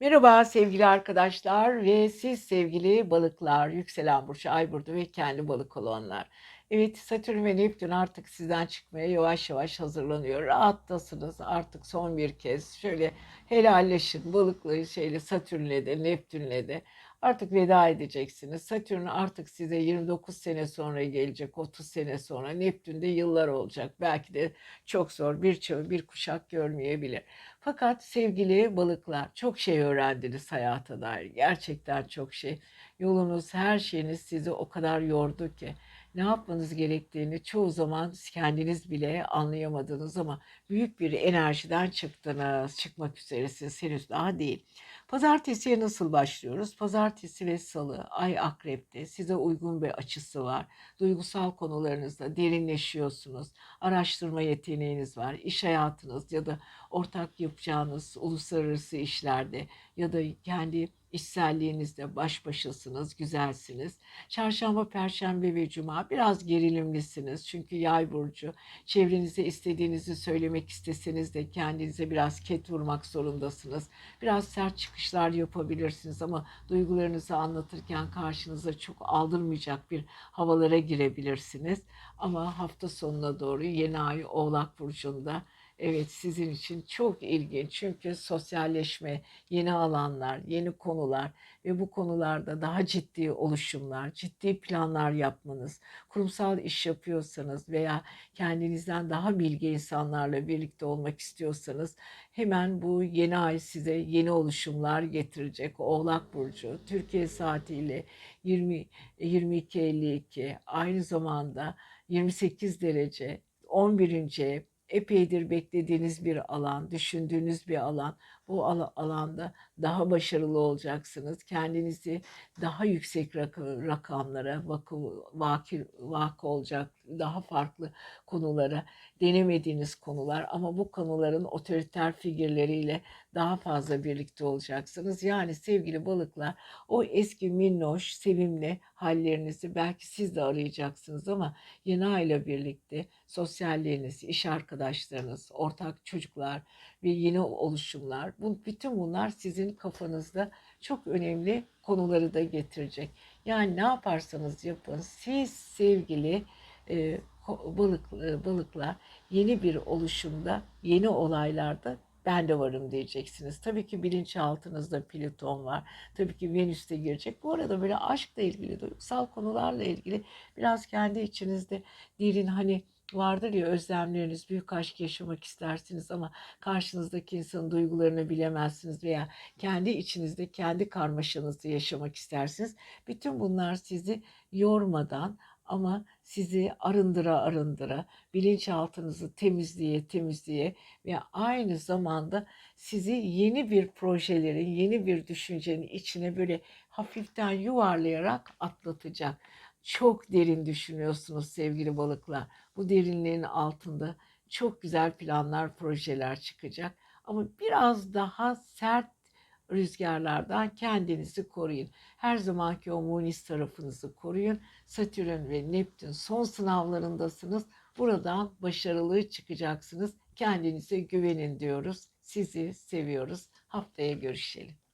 Merhaba sevgili arkadaşlar ve siz sevgili balıklar, yükselen burç, ay burcu ve kendi balık olanlar. Evet Satürn ve Neptün artık sizden çıkmaya yavaş yavaş hazırlanıyor. Rahattasınız artık son bir kez. Şöyle helalleşin balıklı şeyle Satürn'le de Neptün'le de. Artık veda edeceksiniz. Satürn artık size 29 sene sonra gelecek, 30 sene sonra. Neptün de yıllar olacak. Belki de çok zor bir çağ, bir kuşak görmeyebilir. Fakat sevgili balıklar çok şey öğrendiniz hayata dair. Gerçekten çok şey. Yolunuz, her şeyiniz sizi o kadar yordu ki ne yapmanız gerektiğini çoğu zaman kendiniz bile anlayamadınız ama büyük bir enerjiden çıktınız. Çıkmak üzeresiniz henüz daha değil. Pazartesiye nasıl başlıyoruz? Pazartesi ve salı ay akrepte size uygun bir açısı var. Duygusal konularınızda derinleşiyorsunuz. Araştırma yeteneğiniz var. İş hayatınız ya da ortak yapacağınız uluslararası işlerde ya da kendi işselliğinizde baş başasınız, güzelsiniz. Çarşamba, perşembe ve cuma biraz gerilimlisiniz. Çünkü yay burcu çevrenize istediğinizi söylemek isteseniz de kendinize biraz ket vurmak zorundasınız. Biraz sert çıkışlar yapabilirsiniz ama duygularınızı anlatırken karşınıza çok aldırmayacak bir havalara girebilirsiniz. Ama hafta sonuna doğru yeni ay Oğlak Burcu'nda Evet sizin için çok ilginç çünkü sosyalleşme, yeni alanlar, yeni konular ve bu konularda daha ciddi oluşumlar, ciddi planlar yapmanız, kurumsal iş yapıyorsanız veya kendinizden daha bilgi insanlarla birlikte olmak istiyorsanız hemen bu yeni ay size yeni oluşumlar getirecek. Oğlak Burcu Türkiye saatiyle 20 22.52 aynı zamanda 28 derece 11. ev epeydir beklediğiniz bir alan, düşündüğünüz bir alan. Bu alanda daha başarılı olacaksınız. Kendinizi daha yüksek rakamlara vakı, vaki, vakı olacak, daha farklı konulara, denemediğiniz konular ama bu konuların otoriter figürleriyle daha fazla birlikte olacaksınız. Yani sevgili balıklar o eski minnoş, sevimli hallerinizi belki siz de arayacaksınız ama yeni ayla birlikte sosyalliğiniz, iş arkadaşlarınız, ortak çocuklar ve yeni oluşumlar, bu, bütün bunlar sizin kafanızda çok önemli konuları da getirecek. Yani ne yaparsanız yapın siz sevgili e, balık e, balıklar yeni bir oluşumda, yeni olaylarda ben de varım diyeceksiniz. Tabii ki bilinçaltınızda Plüton var. Tabii ki Venüs de girecek. Bu arada böyle aşkla ilgili, duygusal konularla ilgili biraz kendi içinizde derin hani vardır ya özlemleriniz, büyük aşk yaşamak istersiniz ama karşınızdaki insanın duygularını bilemezsiniz veya kendi içinizde kendi karmaşanızı yaşamak istersiniz. Bütün bunlar sizi yormadan ama sizi arındıra arındıra, bilinçaltınızı temizliğe temizliğe ve aynı zamanda sizi yeni bir projelerin, yeni bir düşüncenin içine böyle hafiften yuvarlayarak atlatacak. Çok derin düşünüyorsunuz sevgili balıklar. Bu derinliğin altında çok güzel planlar, projeler çıkacak. Ama biraz daha sert rüzgarlardan kendinizi koruyun. Her zamanki o munis tarafınızı koruyun. Satürn ve Neptün son sınavlarındasınız. Buradan başarılı çıkacaksınız. Kendinize güvenin diyoruz. Sizi seviyoruz. Haftaya görüşelim.